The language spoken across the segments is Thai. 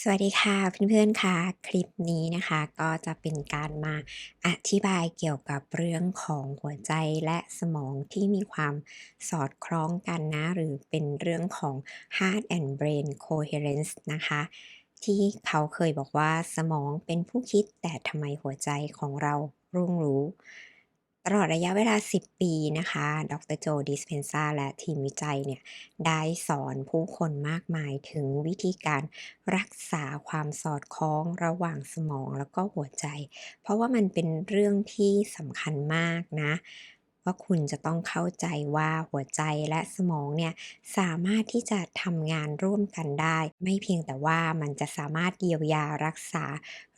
สวัสดีค่ะเพื่อนๆค่ะคลิปนี้นะคะก็จะเป็นการมาอธิบายเกี่ยวกับเรื่องของหัวใจและสมองที่มีความสอดคล้องกันนะ หรือเป็นเรื่องของ heart and brain coherence นะคะ ที่เขาเคยบอกว่าสมองเป็นผู้คิดแต่ทำไมหัวใจของเรารุ่งรู้ ตลอดระยะเวลา 10 ปีนะคะ ดรโจดิสเพนซาและทีมวิจัยเนี่ยได้สอนผู้คนมากมายถึงวิธีการรักษาความสอดคล้องระหว่างสมองแล้วก็หัวใจ เพราะว่ามันเป็นเรื่องที่สำคัญมากนะ ว่าคุณจะต้องเข้าใจว่าหัวใจและสมองเนี่ยสามารถที่จะทำงานร่วมกันได้ ไม่เพียงแต่ว่ามันจะสามารถเยียวยารักษา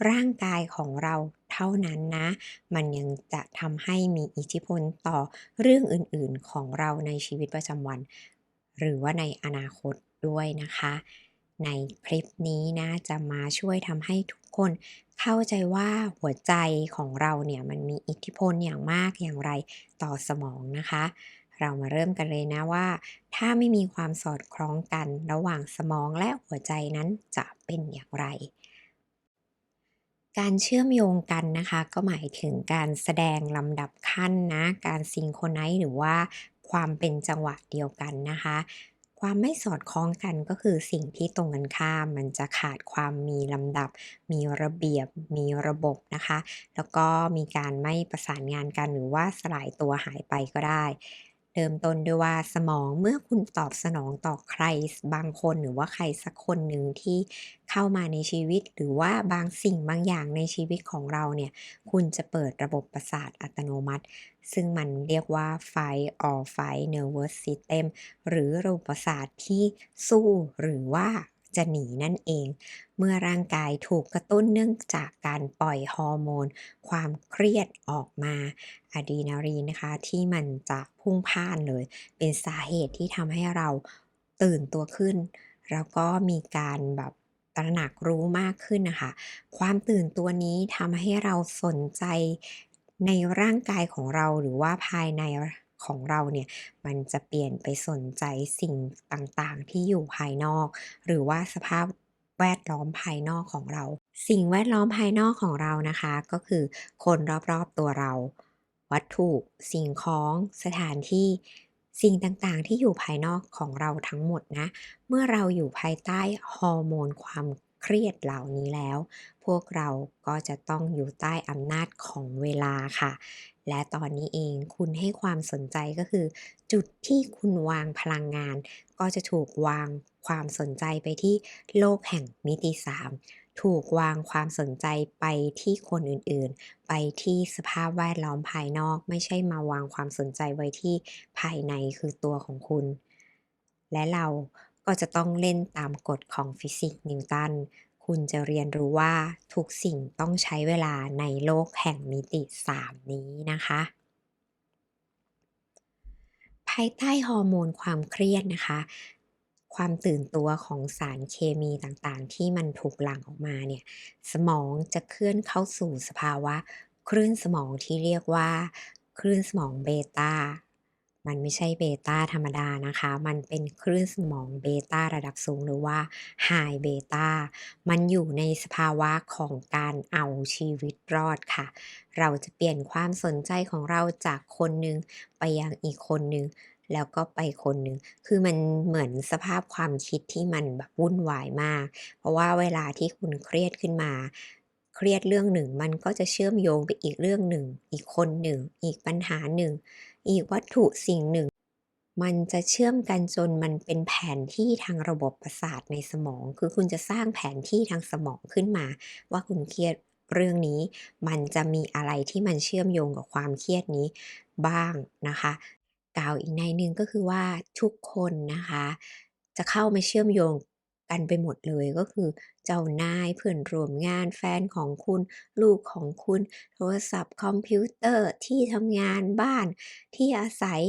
ร่างกายของเราเท่านั้นนะ มันยังจะทำให้มีอิทธิพลต่อเรื่องอื่นๆของเราในชีวิตประจำวัน หรือว่าในอนาคตด้วยนะคะ ในคลิปนี้นะจะมาช่วยทำให้ทุกคนเข้าใจว่าหัวใจของเราเนี่ยมันมีอิทธิพลอย่างมากอย่างไรต่อสมองนะคะ เรามาเริ่มกันเลยนะว่า ถ้าไม่มีความสอดคล้องกันระหว่างสมองและหัวใจนั้นจะเป็นอย่างไร การเชื่อมโยงกันนะคะ ก็หมายถึงการแสดงลำดับขั้นนะ การซิงโครไนซ์หรือว่าความเป็นจังหวะเดียวกันนะคะ ความไม่สอดคล้องกันก็คือสิ่งที่ตรงกันข้ามมันจะขาดความมีลำดับ มีระเบียบ มีระบบนะคะ แล้วก็มีการไม่ประสานงานกันหรือว่าสลายตัวหายไปก็ได้ เริ่มต้นด้วยว่าสมองเมื่อคุณตอบสนองต่อใครบางคนหรือว่าใครสักคนหนึ่งที่เข้ามาในชีวิต หรือว่าบางสิ่งบางอย่างในชีวิตของเราเนี่ย คุณจะเปิดระบบประสาทอัตโนมัติ ซึ่งมันเรียกว่า fight or flight nervous system หรือระบบประสาทที่สู้หรือว่า จะหนีนั่นเอง เมื่อร่างกายถูกกระตุ้นเนื่องจากการปล่อยฮอร์โมน ความเครียดออกมาอะดรีนาลีนนะคะ ที่มันจะพุ่งพ่านเลย เป็นสาเหตุที่ทำให้เราตื่นตัวขึ้น แล้วก็มีการแบบตระหนักรู้มากขึ้นนะคะ ความตื่นตัวนี้ทำให้เราสนใจในร่างกายของเราหรือว่าภายใน ของเราเนี่ยมันจะเปลี่ยนไปสนใจสิ่งต่างๆ ที่อยู่ภายนอก หรือว่าสภาพแวดล้อมภายนอกของเรา สิ่งแวดล้อมภายนอกของเรานะคะ ก็คือคนรอบๆตัวเรา วัตถุสิ่งของสถานที่สิ่งต่างๆ ที่อยู่ภายนอกของเราทั้งหมดนะ เมื่อเราอยู่ภายใต้ฮอร์โมนความ เครียดเหล่านี้แล้ว พวกเราก็จะต้องอยู่ใต้อำนาจของเวลาค่ะ และตอนนี้เองคุณให้ความสนใจก็คือ จุดที่คุณวางพลังงาน ก็จะถูกวางความสนใจไปที่โลกแห่งมิติ 3 ถูกวางความสนใจไปที่คนอื่นๆ ไปที่สภาพแวดล้อมภายนอก ไม่ใช่มาวางความสนใจไว้ที่ภายในคือตัวของคุณ และเรา ก็จะต้องเล่นตามกฎของฟิสิกส์นิวตัน คุณจะเรียนรู้ว่าทุกสิ่งต้องใช้เวลาในโลกแห่งมิติ 3 นี้นะคะ ภายใต้ฮอร์โมนความเครียดนะคะ ความตื่นตัวของสารเคมีต่างๆ ที่มันถูกหลั่งออกมาเนี่ย สมองจะเคลื่อนเข้าสู่สภาวะ คลื่นสมองที่เรียกว่า คลื่นสมองเบตา มันไม่ใช่เบต้าธรรมดานะคะ มันเป็นคลื่นสมองเบต้าระดับสูงหรือว่า High เบต้า มันอยู่ในสภาวะของการเอาชีวิตรอดค่ะ เราจะเปลี่ยนความสนใจของเราจากคนหนึ่งไปยังอีกคนหนึ่งแล้วก็ไปคนหนึ่ง คือมันเหมือนสภาพความคิดที่มันแบบวุ่นวายมาก เพราะว่าเวลาที่คุณเครียดขึ้นมา เครียดเรื่องหนึ่ง มันก็จะเชื่อมโยงไปอีกเรื่องหนึ่ง อีกคนหนึ่ง อีกปัญหาหนึ่ง อีกวัตถุสิ่งหนึ่ง มันจะเชื่อมกันจนมันเป็นแผนที่ทางระบบประสาทในสมอง คือคุณจะสร้างแผนที่ทางสมองขึ้นมา ว่าคุณเครียดเรื่องนี้ มันจะมีอะไรที่มันเชื่อมโยงกับความเครียดนี้บ้างนะคะกล่าวอีกในหนึ่งก็คือว่าทุกคนนะคะ จะเข้ามาเชื่อมโยง กันไปหมดเลยก็คือ เจ้านายเพื่อนร่วมงานแฟนของคุณ ลูกของคุณ โทรศัพท์ คอมพิวเตอร์ที่ทำงานบ้าน ที่อาศัย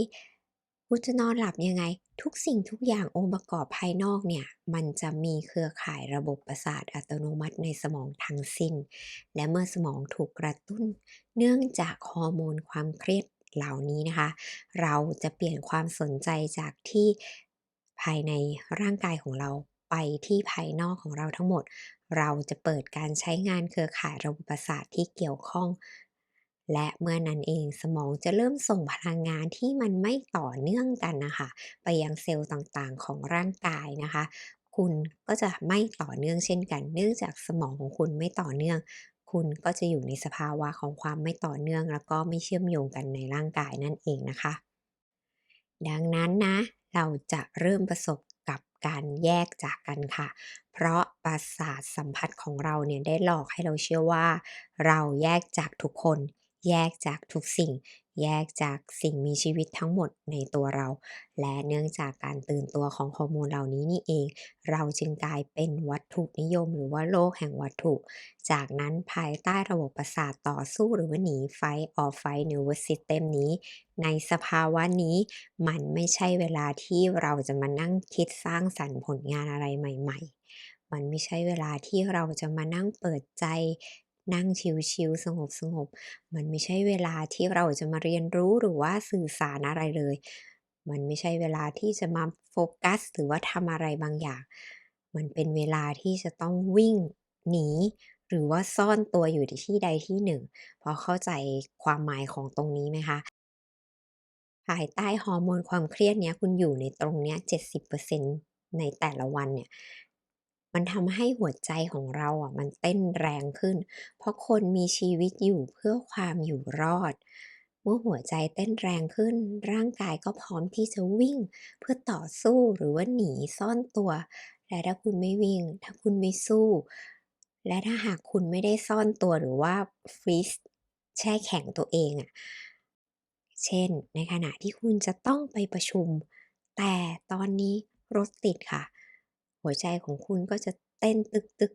คุณจะนอนหลับยังไง ทุกสิ่งทุกอย่างองค์ประกอบภายนอกเนี่ย มันจะมีเครือข่ายระบบประสาทอัตโนมัติในสมองทั้งสิ้น และเมื่อสมองถูกกระตุ้น เนื่องจากฮอร์โมนความเครียดเหล่านี้นะคะ เราจะเปลี่ยนความสนใจจากที่ภายในร่างกายของเรา ไปที่ภายนอกของเราทั้งหมด เราจะเปิดการใช้งานเครือข่ายระบบประสาทที่เกี่ยวข้อง และเมื่อนั้นเองสมองจะเริ่มส่งพลังงานที่มันไม่ต่อเนื่องกันนะคะ ไปยังเซลล์ต่างๆของร่างกายนะคะ คุณก็จะไม่ต่อเนื่องเช่นกัน เนื่องจากสมองของคุณไม่ต่อเนื่อง คุณก็จะอยู่ในสภาวะของความไม่ต่อเนื่อง แล้วก็ไม่เชื่อมโยงกันในร่างกายนั่นเองนะคะ ดังนั้นนะเราจะเริ่มประสบ การแยกจากกันค่ะ เพราะประสาทสัมผัสของเราเนี่ยได้หลอกให้เราเชื่อว่า เราแยกจากทุกคน แยกจากทุกสิ่ง แยกจากสิ่งมีชีวิตทั้งหมดในตัวเรา และเนื่องจากการตื่นตัวของฮอร์โมนเหล่านี้นี่เอง เราจึงกลายเป็นวัตถุนิยม หรือว่าโลกแห่งวัตถุ จากนั้นภายใต้ระบบประสาทต่อสู้หรือว่าหนี Fight or Flight Nervous System นี้ ในสภาวะนี้มันไม่ใช่เวลาที่เราจะมานั่งคิดสร้างสรรค์ผลงานอะไรใหม่ ๆมันไม่ใช่เวลาที่เราจะมานั่งเปิดใจ นั่งชิลๆสงบๆมันไม่ใช่เวลาที่เราจะมาเรียนรู้หรือว่าสื่อสารอะไรเลย มันไม่ใช่เวลาที่จะมาโฟกัส หรือว่าทำอะไรบางอย่าง มันเป็นเวลาที่จะต้องวิ่งหนีหรือว่าซ่อนตัวอยู่ที่ใดที่หนึ่ง พอเข้าใจความหมายของตรงนี้ไหมคะ?ภายใต้ฮอร์โมนความเครียดเนี้ยคุณอยู่ในตรงเนี้ย70%ในแต่ละวันเนี่ย มันทำให้หัวใจของเราอะมันเต้นแรงขึ้น เพราะคนมีชีวิตอยู่เพื่อความอยู่รอด เมื่อหัวใจเต้นแรงขึ้น ร่างกายก็พร้อมที่จะวิ่ง เพื่อต่อสู้หรือว่าหนีซ่อนตัว และถ้าคุณไม่วิ่ง ถ้าคุณไม่สู้ และถ้าหากคุณไม่ได้ซ่อนตัวหรือว่า Freeze แช่แข็งตัวเองอะเช่น ในขณะที่คุณจะต้องไปประชุม แต่ตอนนี้รถติดค่ะ หัวใจของคุณก็จะเต้นตึก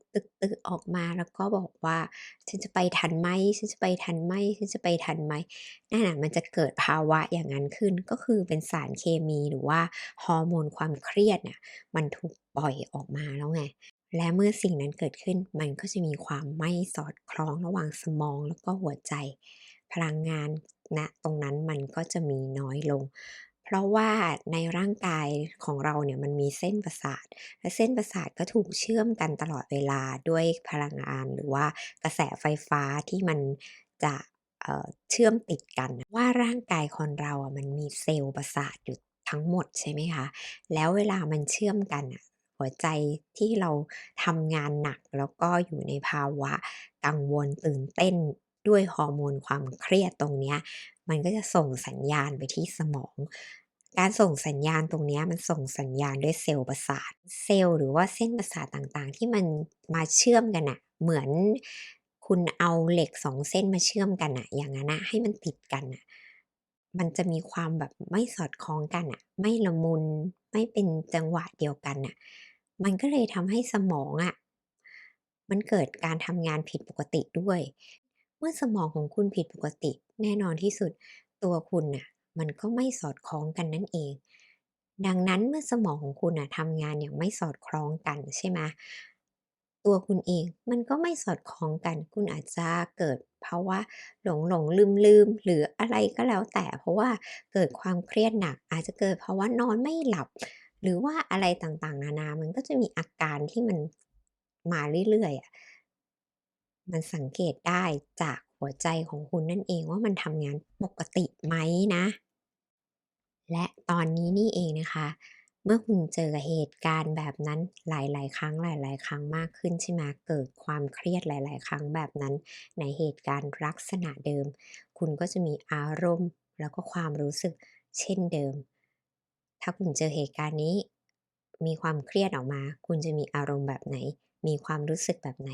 ๆๆๆออกมาแล้วก็บอกว่า"ฉันจะไปทันไหม?ฉันจะไปทันไหม?ฉันจะไปทันไหม?"นั่นน่ะมันจะเกิดภาวะอย่างงั้นขึ้นก็คือเป็นสารเคมีหรือว่าฮอร์โมนความเครียดน่ะมันถูกปล่อยออกมาแล้วไงและเมื่อสิ่งนั้นเกิดขึ้นมันก็จะมีความไม่สอดคล้องระหว่างสมองแล้วก็หัวใจ พลังงานณตรงนั้นมันก็จะมีน้อยลง เพราะว่าในร่างกายของเราเนี่ยมันมีเส้นประสาท และเส้นประสาทก็ถูกเชื่อมกันตลอดเวลาด้วยพลังงานหรือว่ากระแสไฟฟ้าที่มันจะเเชื่อมติดกัน ว่าร่างกายคนเราอะมันมีเซลล์ประสาทอยู่ทั้งหมดใช่ไหมคะ แล้วเวลามันเชื่อมกันน่ะหัวใจที่เราทำงานหนักแล้วก็อยู่ในภาวะกังวลตื่นเต้น ด้วยฮอร์โมนความเครียดตรงนี้มันก็จะส่งสัญญาณไปที่สมอง การส่งสัญญาณตรงนี้มันส่งสัญญาณด้วยเซลล์ประสาท เซลล์หรือว่าเส้นประสาทต่างๆ ที่มันมาเชื่อมกันน่ะเหมือนคุณเอาเหล็ก2เส้นมาเชื่อมกันน่ะอย่างงั้นนะให้มันติดกันน่ะมันจะมีความแบบไม่สอดคล้องกันน่ะไม่ละมุนไม่เป็นจังหวะเดียวกันน่ะมันก็เลยทำให้สมองอะมันเกิดการทำงานผิดปกติด้วย มื่อสมองของคุณผิดปกติ แน่นอนที่สุดตัวคุณน่ะมันก็ไม่สอดคล้องกันนั่นเอง ดังนั้นเมื่อสมองของคุณน่ะทำงานอย่างไม่สอดคล้องกันใช่ไหมตัวคุณเองมันก็ไม่สอดคล้องกัน คุณอาจจะเกิดภาวะหลงๆลืมๆหรืออะไรก็แล้วแต่ เพราะว่าเกิดความเครียดหนัก อาจจะเกิดภาวะนอนไม่หลับ หรือว่าอะไรต่างๆ นานา มันก็จะมีอาการที่มันมาเรื่อยๆอะ มันสังเกตได้จากหัวใจของคุณนั่นเองว่ามันทำงานปกติไหมนะ และตอนนี้นี่เองนะคะ เมื่อคุณเจอเหตุการณ์แบบนั้นหลาย ๆ ครั้งหลาย ๆ ครั้งมากขึ้นใช่ไหมเกิดความเครียดหลาย ๆ ครั้งแบบนั้น ในเหตุการณ์ลักษณะเดิม คุณก็จะมีอารมณ์ แล้วก็ความรู้สึกเช่นเดิม ถ้าคุณเจอเหตุการณ์นี้ มีความเครียดออกมา คุณจะมีอารมณ์แบบไหน มีความรู้สึกแบบไหน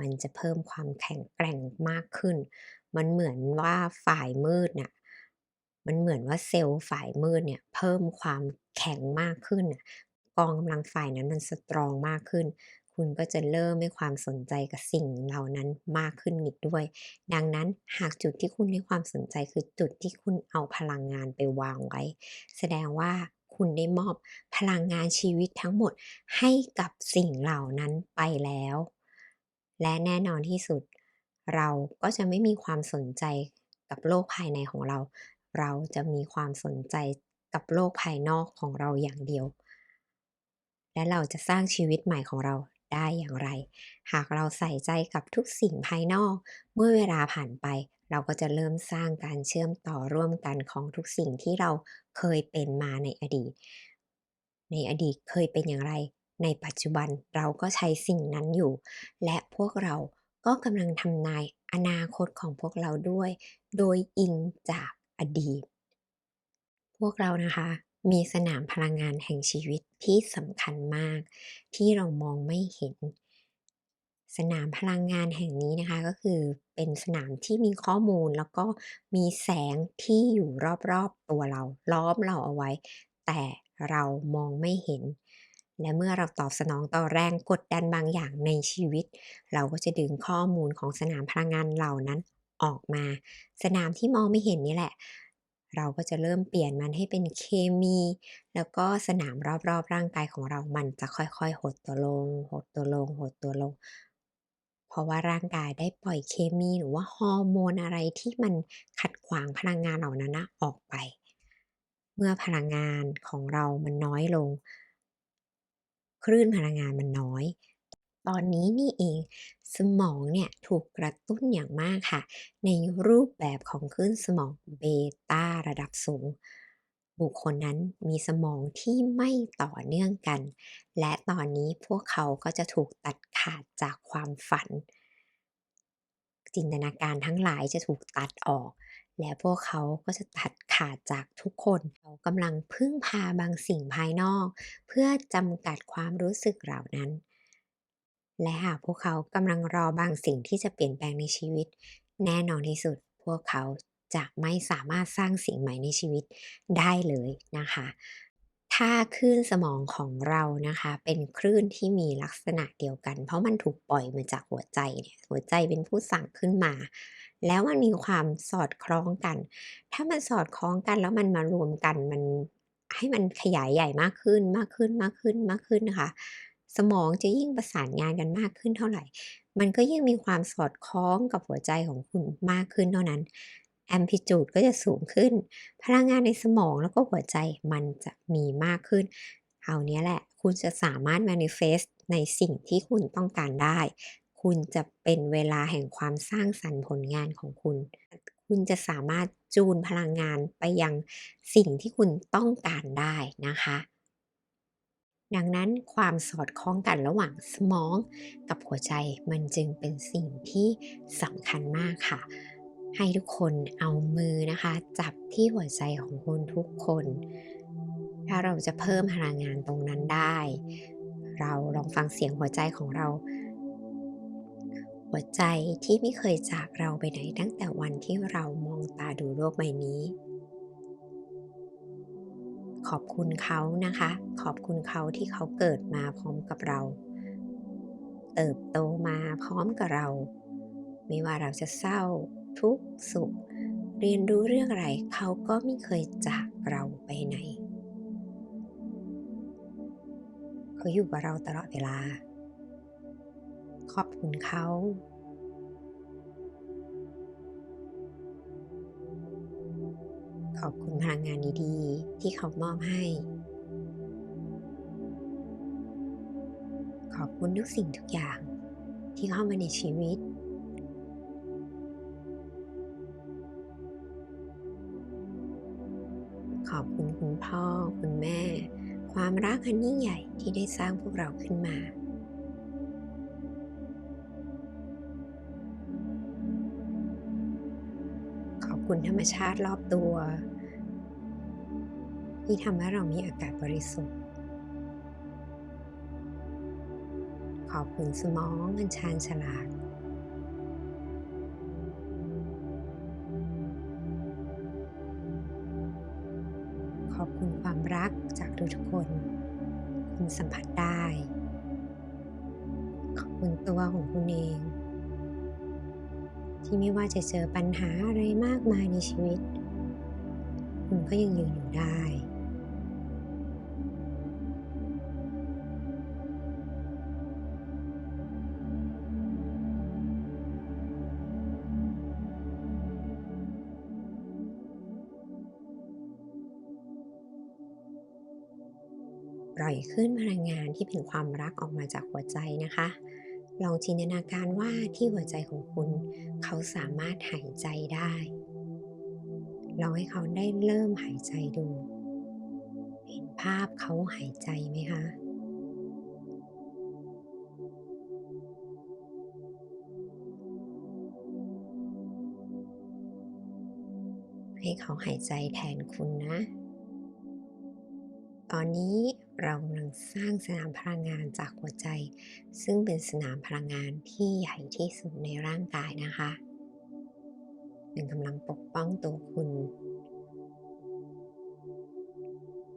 มันจะเพิ่มความแข็งแกร่งมากขึ้น มันเหมือนว่าฝ่ายมืดน่ะมันเหมือนว่าเซลล์ฝ่ายมืดเนี่ยเพิ่มความแข็งมากขึ้นกองกำลังฝ่ายนั้นมันสตรองมากขึ้น คุณก็จะเริ่มให้ความสนใจกับสิ่งเหล่านั้นมากขึ้นอีกด้วย ดังนั้นหากจุดที่คุณให้ความสนใจคือจุดที่คุณเอาพลังงานไปวางไว้ แสดงว่าคุณได้มอบพลังงานชีวิตทั้งหมดให้กับสิ่งเหล่านั้นไปแล้ว และแน่นอนที่สุด เราก็จะไม่มีความสนใจกับโลกภายในของเรา เราจะมีความสนใจกับโลกภายนอกของเราอย่างเดียว และเราจะสร้างชีวิตใหม่ของเราได้อย่างไร หากเราใส่ใจกับทุกสิ่งภายนอก เมื่อเวลาผ่านไป เราก็จะเริ่มสร้างการเชื่อมต่อร่วมกันของทุกสิ่งที่เราเคยเป็นมาในอดีต ในอดีตเคยเป็นอย่างไร ในปัจจุบันเราก็ใช้สิ่งนั้นอยู่ และพวกเราก็กำลังทำนายอนาคตของพวกเราด้วย โดยอิงจากอดีต พวกเรานะคะ มีสนามพลังงานแห่งชีวิตที่สำคัญมาก ที่เรามองไม่เห็น สนามพลังงานแห่งนี้นะคะก็คือเป็นสนามที่มีข้อมูลแล้วก็มีแสงที่อยู่รอบๆตัวเรา ล้อมเราเอาไว้ แต่เรามองไม่เห็น และเมื่อเราตอบสนองต่อแรงกดดันบางอย่างในชีวิต เราก็จะดึงข้อมูลของสนามพลังงานเหล่านั้นออกมา สนามที่มองไม่เห็นนี่แหละ เราก็จะเริ่มเปลี่ยนมันให้เป็นเคมี แล้วก็สนามรอบๆ ร่างกายของเรามันจะค่อยๆ หดตัวลง หดตัวลง หดตัวลง เพราะว่าร่างกายได้ปล่อยเคมีหรือว่าฮอร์โมนอะไรที่มันขัดขวางพลังงานเหล่านั้นนะออกไป เมื่อพลังงานของเรามันน้อยลง คลื่นพลังงานมันน้อย ตอนนี้นี่เองสมองเนี่ยถูกกระตุ้นอย่างมากค่ะ ในรูปแบบของคลื่นสมองเบต้าระดับสูง บุคคลนั้นมีสมองที่ไม่ต่อเนื่องกัน และตอนนี้พวกเขาก็จะถูกตัดขาดจากความฝัน จินตนาการทั้งหลายจะถูกตัดออก และพวกเขาก็จะตัดขาดจากทุกคนเขากำลังพึ่งพาบางสิ่งภายนอก เพื่อจำกัดความรู้สึกเหล่านั้น และหากพวกเขากำลังรอบางสิ่งที่จะเปลี่ยนแปลงในชีวิต แน่นอนที่สุด พวกเขาจะไม่สามารถสร้างสิ่งใหม่ในชีวิตได้เลยนะคะ ถ้าคลื่นสมองของเรานะคะ เป็นคลื่นที่มีลักษณะเดียวกัน เพราะมันถูกปล่อยมาจากหัวใจเนี่ยหัวใจเป็นผู้สั่งขึ้นมา แล้วมันมีความสอดคล้องกัน ถ้ามันสอดคล้องกันแล้วมันมารวมกันมันให้มันขยายใหญ่มากขึ้นมากขึ้นมากขึ้นมากขึ้นนะคะสมองจะยิ่งประสานงานกันมากขึ้นเท่าไหร่ มันก็ยิ่งมีความสอดคล้องกับหัวใจของคุณมากขึ้นเท่านั้น Amplitude ก็จะสูงขึ้น พลังงานในสมองแล้วก็หัวใจมันจะมีมากขึ้นคราเนี้ยแหละ คุณจะสามารถ manifest ในสิ่งที่คุณต้องการได้ คุณจะเป็นเวลาแห่งความสร้างสรรค์ผลงานของคุณ คุณจะสามารถจูนพลังงานไปยังสิ่งที่คุณต้องการได้นะคะ ดังนั้นความสอดคล้องกันระหว่างสมองกับหัวใจมันจึงเป็นสิ่งที่สำคัญมากค่ะ ให้ทุกคนเอามือนะคะ จับที่หัวใจของคุณทุกคน ถ้าเราจะเพิ่มพลังงานตรงนั้นได้ เราลองฟังเสียงหัวใจของเรา หัวใจที่ไม่เคยจากเราไปไหนตั้งแต่วันที่เรามองตาดูโลกใบนี้ ขอบคุณเขานะคะ ขอบคุณเขาที่เขาเกิดมาพร้อมกับเรา เติบโตมาพร้อมกับเรา ไม่ว่าเราจะเศร้า ทุกข์สุข เรียนรู้เรื่องอะไรเขาก็ไม่เคยจากเราไปไหน เขาอยู่กับเราตลอดเวลา ขอบคุณเขา ขอบคุณพลังงานดีๆ ที่เขามอบให้ ขอบคุณทุกสิ่งทุกอย่างที่เข้ามาในชีวิต ขอบคุณคุณพ่อคุณแม่ ความรักอันยิ่งใหญ่ที่ได้สร้างพวกเราขึ้นมา คุณธรรมชาติรอบตัว ที่ทำให้เรามีอากาศบริสุทธิ์ ขอบคุณสมองอันชาญฉลาด ขอบคุณความรักจากทุกๆคน คุณสัมผัสได้ ขอบคุณตัวของคุณเอง ที่ไม่ว่าจะเจอปัญหาอะไรมากมายในชีวิต คุณก็ยังยืนอยู่ได้ปล่อยคลื่นพลังงานที่เป็นความรักออกมาจากหัวใจนะคะ ลองจินตนาการว่าที่หัวใจของคุณ เขาสามารถหายใจได้ ลองให้เขาได้เริ่มหายใจดู เห็นภาพเขาหายใจไหมคะให้เขาหายใจแทนคุณนะ ตอนนี้ เรากำลังสร้างสนามพลังงานจากหัวใจ ซึ่งเป็นสนามพลังงานที่ใหญ่ที่สุดในร่างกายนะคะมันกำลังปกป้องตัวคุณ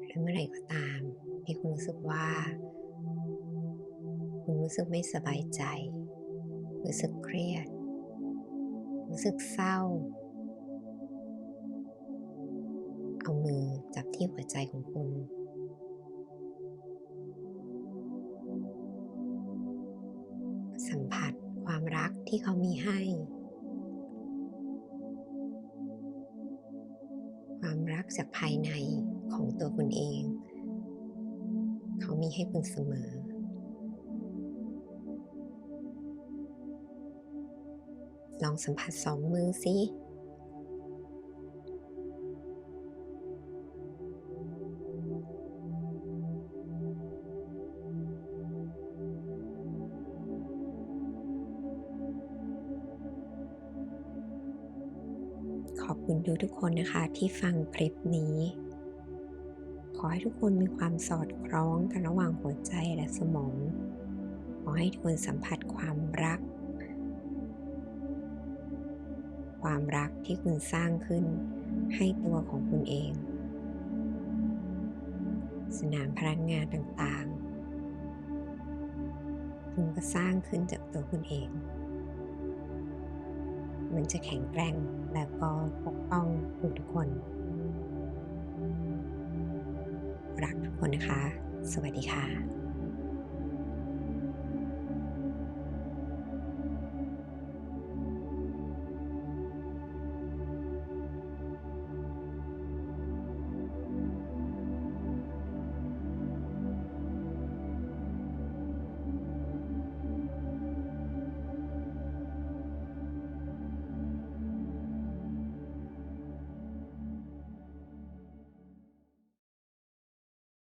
และเมื่อไหร่ก็ตามที่คุณรู้สึกว่า คุณรู้สึกไม่สบายใจ รู้สึกเครียด รู้สึกเศร้า เอามือจับที่หัวใจของคุณ ที่เขามีให้ ความรักจากภายในของตัวคุณเอง เขามีให้คุณเสมอ ลองสัมผัสสองมือสิ อบคุณทุกทุกๆคนนะคะที่ฟังคลิปนี้ ขอให้ทุกคนมีความสอดคล้องกันระหว่างหัวใจและสมอง ขอให้ทุกคนสัมผัสความรัก ความรักที่คุณสร้างขึ้นให้ตัวของคุณเอง สนามพลังงานต่างๆ คุณก็สร้างขึ้นจากตัวคุณเอง มันจะแข็งแกร่งและก็ปกป้องคุณทุกคน รักทุกคนนะคะ สวัสดีค่ะ